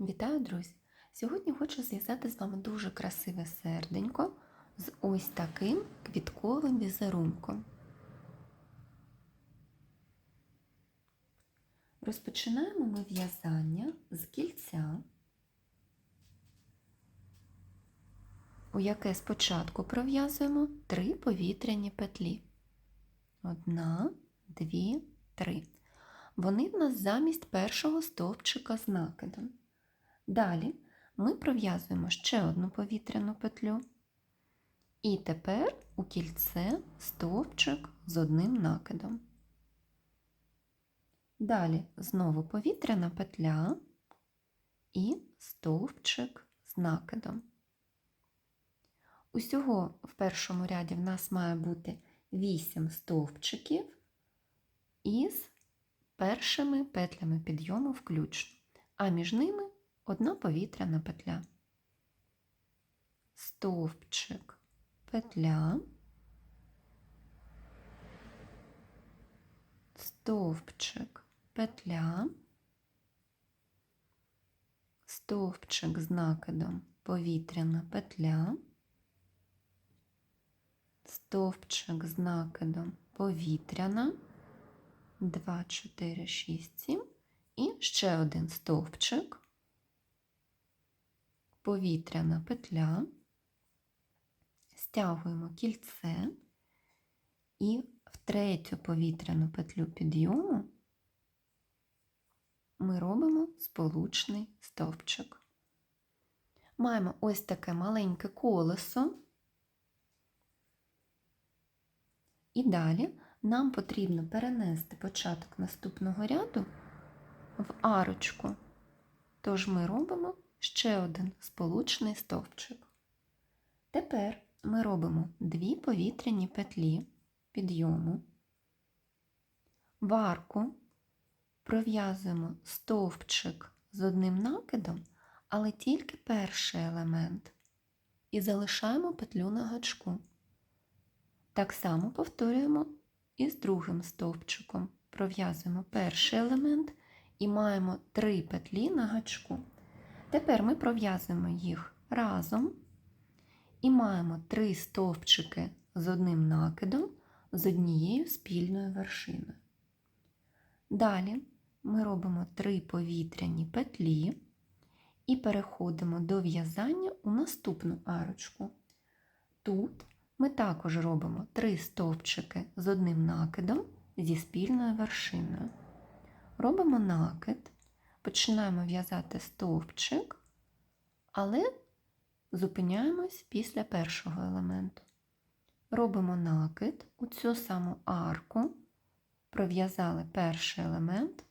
Вітаю, друзі! Сьогодні хочу зв'язати з вами дуже красиве серденько з ось таким квітковим візерунком. Розпочинаємо ми в'язання з кільця, у яке спочатку пров'язуємо три повітряні петлі. Одна, дві, три. Вони в нас замість першого стовпчика з накидом. Далі ми пров'язуємо ще одну повітряну петлю. І тепер у кільце стовпчик з одним накидом. Далі знову повітряна петля і стовпчик з накидом. Усього в першому ряді в нас має бути 8 стовпчиків із першими петлями підйому включно, а між ними одна повітряна петля. Стовпчик, петля, стовпчик, петля, стовпчик з накидом. Повітряна петля, стовпчик з накидом. Повітряна, 2, 4, 6, 7 і ще один стовпчик, повітряна петля, стягуємо кільце. І в третю повітряну петлю підйому ми робимо сполучний стовпчик. Маємо ось таке маленьке колесо, і далі нам потрібно перенести початок наступного ряду в арочку, тож ми робимо ще один сполучний стовпчик. Тепер ми робимо дві повітряні петлі підйому, в арку пров'язуємо стовпчик з одним накидом, але тільки перший елемент, і залишаємо петлю на гачку. Так само повторюємо і з другим стовпчиком. Пров'язуємо перший елемент і маємо три петлі на гачку. Тепер ми пров'язуємо їх разом і маємо три стовпчики з одним накидом з однією спільною вершиною. Далі ми робимо три повітряні петлі і переходимо до в'язання у наступну арочку. Тут ми також робимо три стовпчики з одним накидом зі спільною вершиною. Робимо накид, починаємо в'язати стовпчик, але зупиняємось після першого елементу. Робимо накид у цю саму арку, пров'язали перший елемент,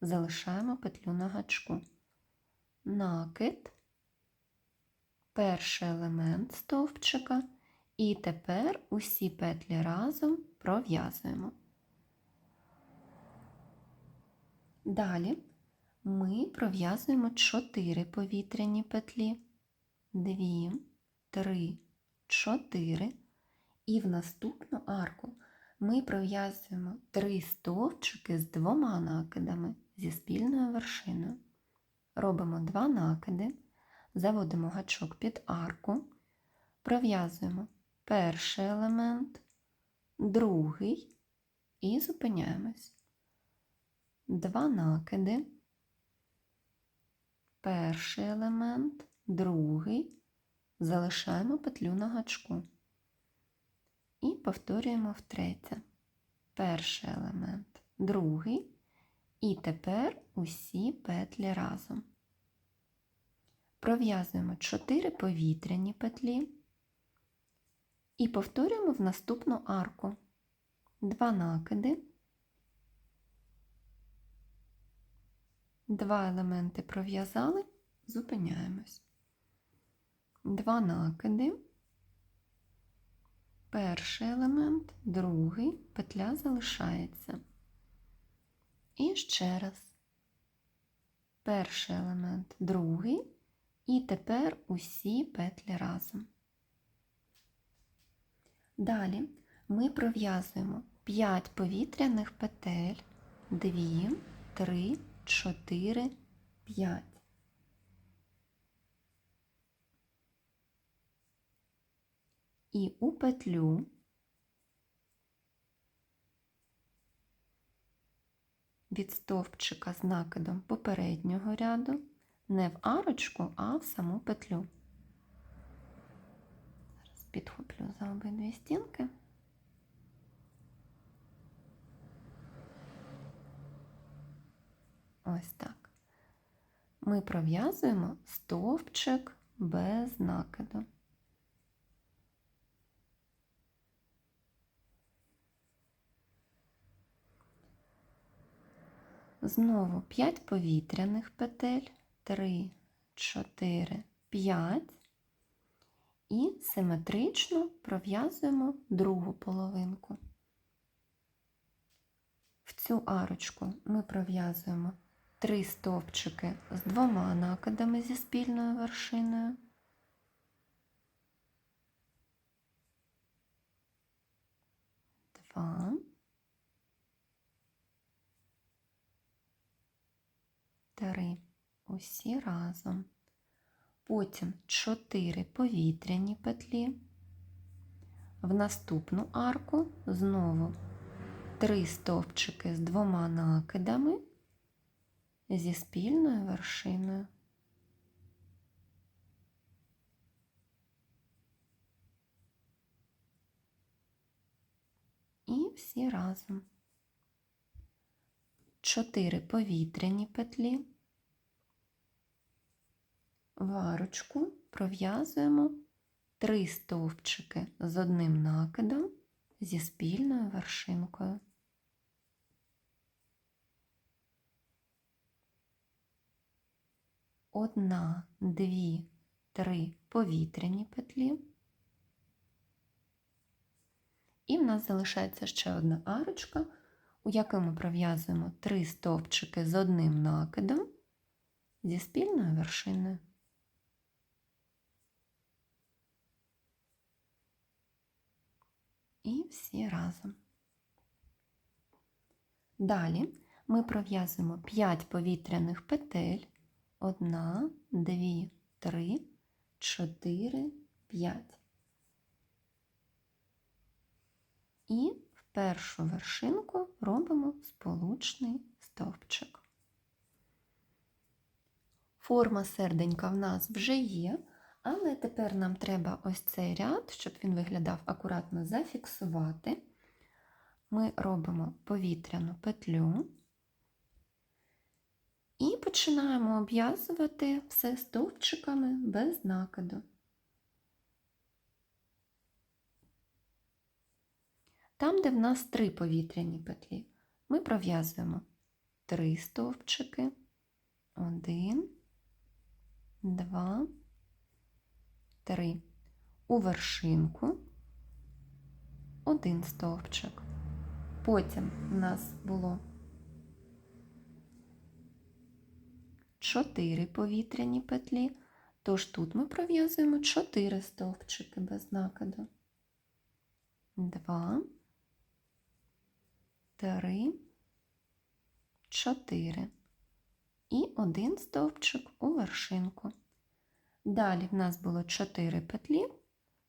залишаємо петлю на гачку. Накид, перший елемент стовпчика. І тепер усі петлі разом пров'язуємо. Далі ми пров'язуємо 4 повітряні петлі, 2, 3, 4. І в наступну арку ми пров'язуємо 3 стовпчики з двома накидами зі спільною вершиною. Робимо 2 накиди, заводимо гачок під арку, пров'язуємо перший елемент, другий і зупиняємось. Два накиди, перший елемент, другий, залишаємо петлю на гачку і повторюємо втретє. Перший елемент, другий, і тепер усі петлі разом. Пров'язуємо 4 повітряні петлі. І повторюємо в наступну арку. Два накиди, два елементи пров'язали, зупиняємось. Два накиди, перший елемент, другий, петля залишається. І ще раз. Перший елемент, другий, і тепер усі петлі разом. Далі ми пров'язуємо 5 повітряних петель, 2, 3, 4, 5. І у петлю від стовпчика з накидом попереднього ряду не в арочку, а в саму петлю. Зараз підхоплю за обидві стінки. Ми пров'язуємо стовпчик без накиду. Знову 5 повітряних петель, 3, 4, 5 і симетрично пров'язуємо другу половинку. В цю арочку ми пров'язуємо 3 стовпчики з двома накидами зі спільною вершиною. Два. Три. Усі разом. Потім 4 повітряні петлі. В наступну арку знову 3 стовпчики з двома накидами зі спільною вершиною. І всі разом. 4 повітряні петлі. В арочку пров'язуємо 3 стовпчики з одним накидом зі спільною вершинкою. Одна, дві, три повітряні петлі. І в нас залишається ще одна арочка, у якій ми пров'язуємо 3 стовпчики з одним накидом зі спільною вершиною. І всі разом. Далі ми пров'язуємо 5 повітряних петель. 1, 2, 3, 4, 5. І в першу вершинку робимо сполучний стовпчик. Форма серденька в нас вже є, але тепер нам треба ось цей ряд, щоб він виглядав акуратно, зафіксувати. Ми робимо повітряну петлю і починаємо обв'язувати все стовпчиками без накиду. Там, де в нас три повітряні петлі, ми пров'язуємо три стовпчики, один, два, три. У вершинку один стовпчик. Потім в нас було 4 повітряні петлі, тож тут ми пров'язуємо 4 стовпчики без накиду. 2, 3, 4 і один стовпчик у вершинку. Далі в нас було 4 петлі,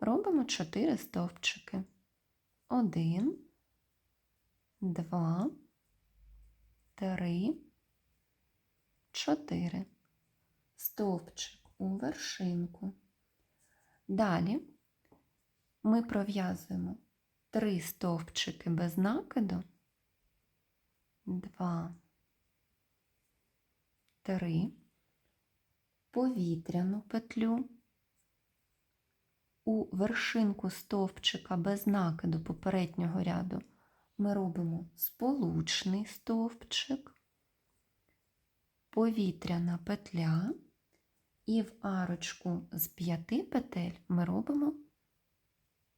робимо 4 стовпчики. 1, 2, 3, 4. Стовпчик у вершинку. Далі ми пров'язуємо 3 стовпчики без накиду, 2, 3, повітряну петлю. У вершинку стовпчика без накиду попереднього ряду ми робимо сполучний стовпчик повітряна петля, і в арочку з п'яти петель ми робимо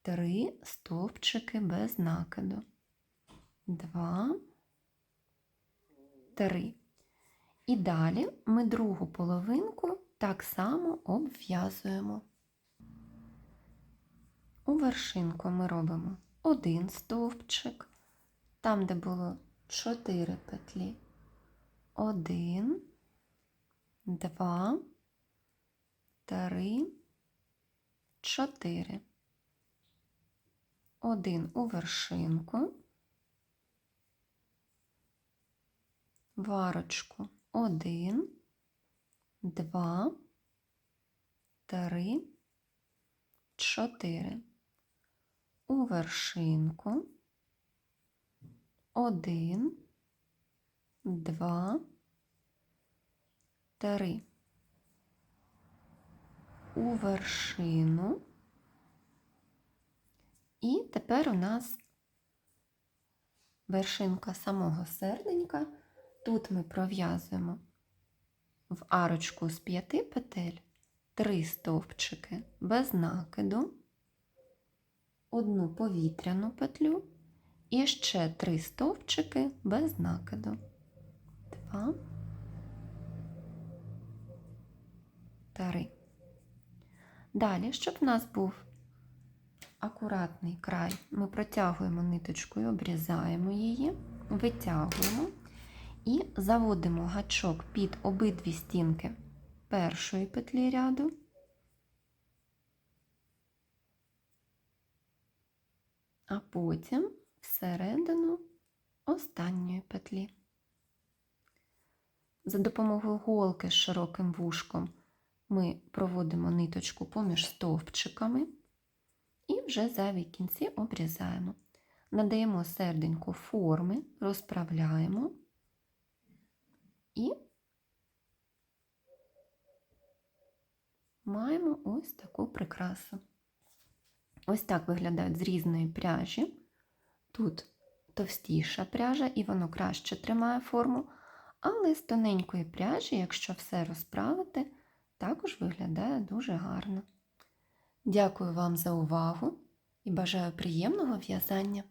три стовпчики без накиду. Два, три. І далі ми другу половинку так само обв'язуємо. У вершинку ми робимо один стовпчик, там, де було чотири петлі, один, два, три, чотири. один у вершинку, в арочку один, два, три, чотири. У вершинку. Один, два, три. У вершину. І тепер у нас вершинка самого серденька. Тут ми пров'язуємо в арочку з п'яти петель три стовпчики без накиду, одну повітряну петлю і ще три стовпчики без накиду. Два, три. Далі, щоб в нас був акуратний край, ми протягуємо ниточкою, обрізаємо її, витягуємо і заводимо гачок під обидві стінки першої петлі ряду. А потім всередину останньої петлі. За допомогою голки з широким вушком ми проводимо ниточку поміж стовпчиками і вже зайві кінці обрізаємо. Надаємо серденьку форми, розправляємо і маємо ось таку прикрасу. Ось так виглядають з різної пряжі. Тут товстіша пряжа, і воно краще тримає форму, але з тоненької пряжі, якщо все розправити, також виглядає дуже гарно. Дякую вам за увагу і бажаю приємного в'язання!